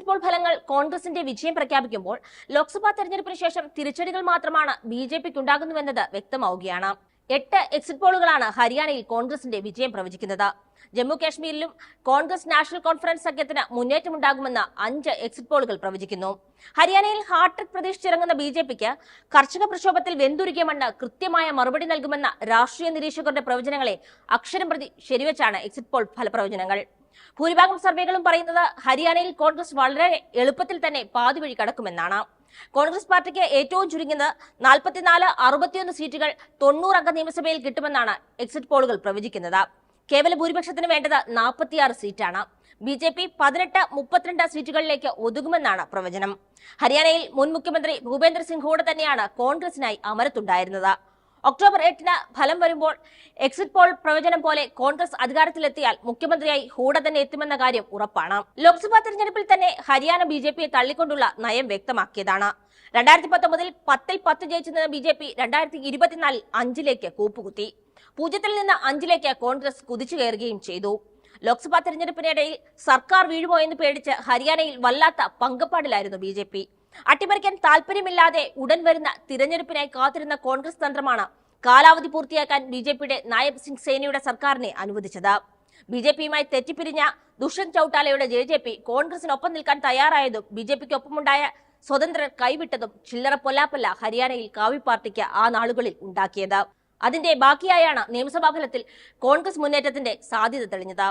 Exit poll ഫലങ്ങൾ കോൺഗ്രസിന്റെ വിജയം പ്രഖ്യാപിക്കുമ്പോൾ ലോക്സഭാ തെരഞ്ഞെടുപ്പിന് ശേഷം തിരിച്ചടികൾ മാത്രമാണ് ബി ജെ പിക്ക് ഉണ്ടാകുന്നുവെന്നത് വ്യക്തമാവുകയാണ്. എട്ട് എക്സിറ്റ് പോളുകളാണ് ഹരിയാനയിൽ കോൺഗ്രസിന്റെ വിജയം പ്രവചിക്കുന്നത്. ജമ്മു കാശ്മീരിലും കോൺഗ്രസ് നാഷണൽ കോൺഫറൻസ് സഖ്യത്തിന് മുന്നേറ്റമുണ്ടാകുമെന്ന് അഞ്ച് എക്സിറ്റ് പോളുകൾ പ്രവചിക്കുന്നു. ഹരിയാനയിൽ ഹാർട്രിക് പ്രതീക്ഷിച്ചിറങ്ങുന്ന ബി ജെ പിക്ക് കർഷക പ്രക്ഷോഭത്തിൽ വെന്തുരുകിയ മണ്ണ് കൃത്യമായ മറുപടി നൽകുമെന്ന രാഷ്ട്രീയ നിരീക്ഷകരുടെ പ്രവചനങ്ങളെ അക്ഷരം പ്രതി ശരിവെച്ചാണ് എക്സിറ്റ് പോൾ ഫലപ്രവചനങ്ങൾ. ഭൂരിഭാഗം സർവേകളും പറയുന്നത് ഹരിയാനയിൽ കോൺഗ്രസ് വളരെ എളുപ്പത്തിൽ തന്നെ പാതി വഴി കടക്കുമെന്നാണ്. കോൺഗ്രസ് പാർട്ടിക്ക് ഏറ്റവും ചുരുങ്ങിയത് നാൽപ്പത്തിനാല് അറുപത്തിയൊന്ന് സീറ്റുകൾ തൊണ്ണൂറ് അംഗ നിയമസഭയിൽ കിട്ടുമെന്നാണ് എക്സിറ്റ് പോളുകൾ പ്രവചിക്കുന്നത്. കേവല ഭൂരിപക്ഷത്തിന് വേണ്ടത് നാൽപ്പത്തിയാറ് സീറ്റാണ്. ബി ജെ പി പതിനെട്ട് മുപ്പത്തിരണ്ട് സീറ്റുകളിലേക്ക് ഒതുങ്ങുമെന്നാണ് പ്രവചനം. ഹരിയാനയിൽ മുൻ മുഖ്യമന്ത്രി ഭൂപേന്ദ്ര സിംഗ് ഹൂഡ തന്നെയാണ് കോൺഗ്രസിനായി അമരത്തുണ്ടായിരുന്നത്. ഒക്ടോബർ എട്ടിന് ഫലം വരുമ്പോൾ എക്സിറ്റ് പോൾ പ്രവചനം പോലെ കോൺഗ്രസ് അധികാരത്തിലെത്തിയാൽ മുഖ്യമന്ത്രിയായി ഹൂഡ തന്നെ എത്തുമെന്ന കാര്യം ഉറപ്പാണ്. ലോക്സഭാ തെരഞ്ഞെടുപ്പിൽ തന്നെ ഹരിയാന ബി ജെ പിയെ തള്ളിക്കൊണ്ടുള്ള നയം വ്യക്തമാക്കിയതാണ്. രണ്ടായിരത്തി പത്തൊമ്പതിൽ പത്തിൽ പത്ത് ജയിച്ചു നിന്ന ബി ജെ പി രണ്ടായിരത്തി ഇരുപത്തിനാലിൽ അഞ്ചിലേക്ക് കൂപ്പുകുത്തി. പൂജ്യത്തിൽ നിന്ന് അഞ്ചിലേക്ക് കോൺഗ്രസ് കുതിച്ചു കയറുകയും ചെയ്തു. ലോക്സഭാ തെരഞ്ഞെടുപ്പിനിടയിൽ സർക്കാർ വീഴുമോ എന്ന് പേടിച്ച് ഹരിയാനയിൽ വല്ലാത്ത പങ്കപ്പാടിലായിരുന്നു ബി ജെ പി. അട്ടിമറിക്കാൻ താല്പര്യമില്ലാതെ ഉടൻ വരുന്ന തിരഞ്ഞെടുപ്പിനായി കാത്തിരുന്ന കോൺഗ്രസ് തന്ത്രമാണ് കാലാവധി പൂർത്തിയാക്കാൻ ബി ജെ പിയുടെ നായബ് സിംഗ് സേനയുടെ സർക്കാരിനെ അനുവദിച്ചത്. ബി ജെ പിയുമായി തെറ്റിപ്പിരിഞ്ഞ ദുഷ്യന്ത് ചൌട്ടാലയുടെ ജെ ജെ പി കോൺഗ്രസിനൊപ്പം നിൽക്കാൻ തയ്യാറായതും ബി ജെ പിക്ക് ഒപ്പമുണ്ടായ സ്വതന്ത്രർ കൈവിട്ടതും ചില്ലറ പൊല്ലാപ്പല്ല ഹരിയാനയിൽ കാവി പാർട്ടിക്ക് ആ നാളുകളിൽ ഉണ്ടാക്കിയത്. അതിന്റെ ബാക്കിയായാണ് നിയമസഭാ ഫലത്തിൽ കോൺഗ്രസ് മുന്നേറ്റത്തിന്റെ സാധ്യത തെളിഞ്ഞത്.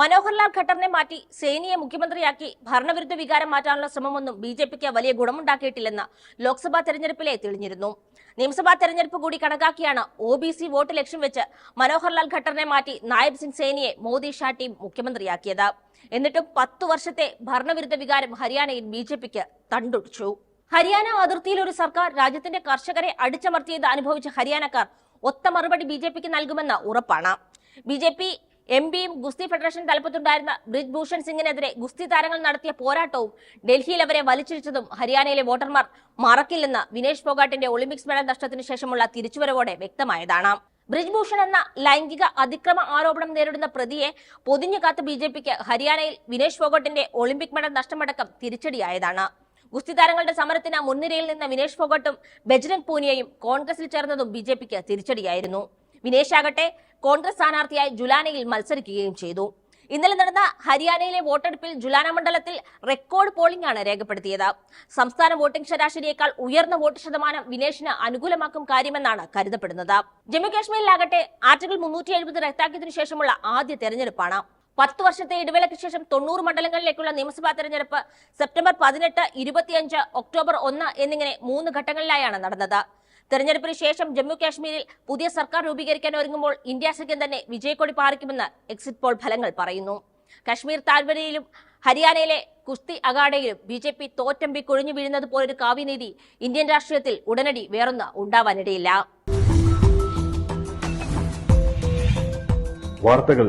മനോഹർലാൽ ഖട്ടറിനെ മാറ്റി സേനിയെ മുഖ്യമന്ത്രിയാക്കി ഭരണവിരുദ്ധ വികാരം മാറ്റാനുള്ള ശ്രമമൊന്നും ബി ജെ പിക്ക് വലിയ ഗുണമുണ്ടാക്കിയിട്ടില്ലെന്ന് ലോക്സഭാ തെരഞ്ഞെടുപ്പിലെ തെളിഞ്ഞിരുന്നു. നിയമസഭാ തെരഞ്ഞെടുപ്പ് കൂടി കണക്കാക്കിയാണ് ഒ ബി സി വോട്ട് ലക്ഷ്യം വെച്ച് മനോഹർലാൽ ഖട്ടറിനെ മാറ്റി നായബ് സിംഗ് സേനിയെ മോദി ഷാ ടീം മുഖ്യമന്ത്രിയാക്കിയത്. എന്നിട്ടും പത്തു വർഷത്തെ ഭരണവിരുദ്ധ വികാരം ഹരിയാനയിൽ ബി ജെ പിക്ക് തണ്ടൊടിച്ചു. ഹരിയാന അതിർത്തിയിൽ ഒരു സർക്കാർ രാജ്യത്തിന്റെ കർഷകരെ അടിച്ചമർത്തിയത് അനുഭവിച്ച ഹരിയാനക്കാർ ഒത്ത മറുപടി ബി ജെ പിക്ക് നൽകുമെന്ന് ഉറപ്പാണ്. ബി ജെ പി എം പിയും ഗുസ്തി ഫെഡറേഷൻ തലപ്പത്തുണ്ടായിരുന്ന ബ്രിജ് ഭൂഷൺ സിംഗിനെതിരെ ഗുസ്തി താരങ്ങൾ നടത്തിയ പോരാട്ടവും ഡൽഹിയിൽ അവരെ വലിച്ചിഴിച്ചതും ഹരിയാനയിലെ വോട്ടർമാർ മറക്കില്ലെന്ന് വിനേഷ് ഫോഗാട്ടിന്റെ ഒളിമ്പിക്സ് മെഡൽ നഷ്ടത്തിനു ശേഷമുള്ള തിരിച്ചുവരവോടെ വ്യക്തമായതാണ്. ബ്രിജ് ഭൂഷൺ എന്ന ലൈംഗിക അതിക്രമ ആരോപണം നേരിടുന്ന പ്രതിയെ പൊതിഞ്ഞു കാത്ത് ബി ജെ പിക്ക് ഹരിയാനയിൽ വിനേഷ് ഫോഗട്ടിന്റെ ഒളിമ്പിക് മെഡൽ നഷ്ടമടക്കം തിരിച്ചടിയായതാണ്. ഗുസ്തി താരങ്ങളുടെ സമരത്തിന് മുൻനിരയിൽ നിന്ന വിനേഷ് ഫോഗട്ടും ബജ്രംഗ് പൂനിയയും കോൺഗ്രസിൽ ചേർന്നതും ബി ജെ പിക്ക് തിരിച്ചടിയായിരുന്നു. വിനേഷ് ആകട്ടെ കോൺഗ്രസ് സ്ഥാനാർത്ഥിയായി ജുലാനയിൽ മത്സരിക്കുകയും ചെയ്തു. ഇന്നലെ നടന്ന ഹരിയാനയിലെ വോട്ടെടുപ്പിൽ ജുലാന മണ്ഡലത്തിൽ റെക്കോർഡ് പോളിംഗ് ആണ് രേഖപ്പെടുത്തിയത്. സംസ്ഥാന വോട്ടിംഗ് ശരാശരിയേക്കാൾ ഉയർന്ന വോട്ട് ശതമാനം വിനേഷിന് അനുകൂലമാക്കും കാര്യമെന്നാണ് കരുതപ്പെടുന്നത്. ജമ്മു കാശ്മീരിലാകട്ടെ ആർട്ടിക്കിൾ മുന്നൂറ്റി എഴുപത് റദ്ദാക്കിയതിനു ശേഷമുള്ള ആദ്യ തെരഞ്ഞെടുപ്പാണ്. പത്ത് വർഷത്തെ ഇടവേളയ്ക്ക് ശേഷം തൊണ്ണൂറ് മണ്ഡലങ്ങളിലേക്കുള്ള നിയമസഭാ തെരഞ്ഞെടുപ്പ് സെപ്റ്റംബർ പതിനെട്ട് ഇരുപത്തിയഞ്ച് ഒക്ടോബർ ഒന്ന് എന്നിങ്ങനെ മൂന്ന് ഘട്ടങ്ങളിലായാണ് നടന്നത്. തെരഞ്ഞെടുപ്പിന് ശേഷം ജമ്മു കാശ്മീരിൽ പുതിയ സർക്കാർ രൂപീകരിക്കാൻ ഒരുങ്ങുമ്പോൾ ഇന്ത്യ സഖ്യം തന്നെ വിജയക്കൊടി പാറിക്കുമെന്ന് എക്സിറ്റ് പോൾ ഫലങ്ങൾ പറയുന്നു. കശ്മീർ താഴ്വരയിലും ഹരിയാനയിലെ കുസ്തി അഗാഡയിലും ബി ജെ പി തോറ്റമ്പി കൊഴിഞ്ഞു വീഴുന്നത് പോലൊരു കാവ്യനീതി ഇന്ത്യൻ രാഷ്ട്രീയത്തിൽ ഉടനടി വേറൊന്ന് ഉണ്ടാവാനിടയില്ല. വാർത്തകൾ